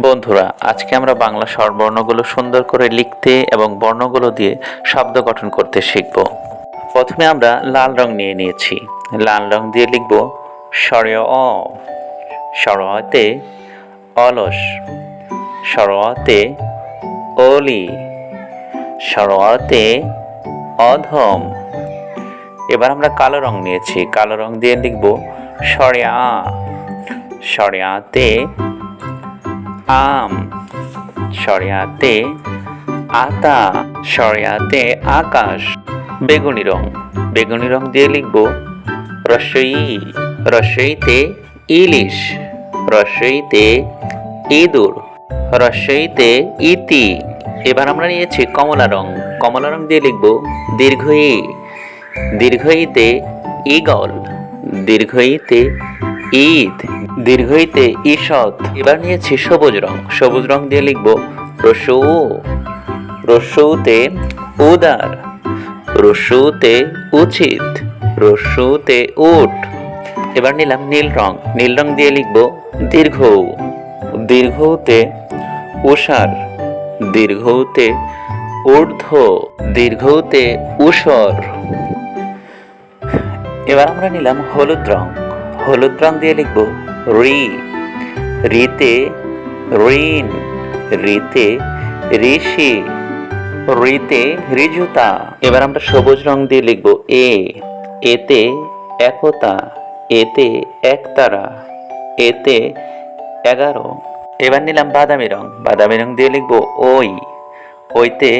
বন্ধুরা, আজকে আমরা বাংলা স্বরবর্ণগুলো সুন্দর করে লিখতে এবং বর্ণগুলো দিয়ে শব্দ গঠন করতে শিখব। প্রথমে আমরা লাল রং নিয়ে নিয়েছি। লাল রং দিয়ে লিখব স্বরয় অ। স্বরতে অলস। স্বরতে অলি। স্বরতে অধম। এবার আমরা কালো রং নিয়েছি। কালো রং দিয়ে লিখব সরিয়া সরিয়াতে আম সরিয়াতে আতা, সরিয়াতে আকাশ, বেগুনি রং। বেগুনি রং দিয়ে লিখব, রসই, রসইতে ইলিশ, রসইতে ইঁদুর, রসইতে ইতি। এবার আমরা নিয়েছি কমলা রং। কমলা রং দিয়ে লিখব, দীর্ঘই, দীর্ঘইতে ইগল দীর্ঘইতে ঈদ, দীর্ঘ দীর্ঘইতে ঈষৎ। এবার নিয়েছি সবুজ রং। সবুজ রং দিয়ে লিখব রসু। রসুতে উদার। রসুতে উচিত। রসুতে উট। এবার নিলাম নীল রং। নীল রং দিয়ে লিখব দীর্ঘ। দীর্ঘতে উষার। দীর্ঘতে ঊর্ধ্ব। দীর্ঘতে উষর। এবার আমরা নিলাম হলুদ রং। হলুদ রং দিয়ে লিখব, রি, রিতে ঋণ, রিতে ঋষি, রিতে ঋজুতা এবার আমরা সবুজ রং দিয়ে লিখব, এ, এতে একতা, এতে একতারা, এতে এগারো। এবার নিলাম বাদামি রং বাদামি রং দিয়ে লিখব, ওই, ওইতে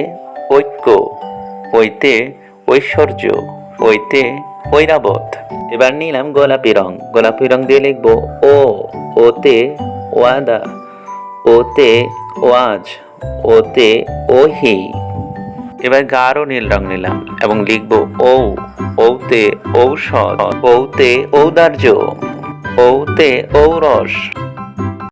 ঐক্য, ওইতে ঐশ্বর্য, ওইতে ঐরাবত। এবার নিলাম গোলাপি রং। গোলাপি রং দিয়ে লিখব ও, ওতে ওয়াদা, ওতে ওয়াজ, ওতে ওহি। এবার গাঢ় নীল রং নিলাম এবং লিখব ও ওতে ঔষধ ওতে ঔদার্য ওতে ঔরস।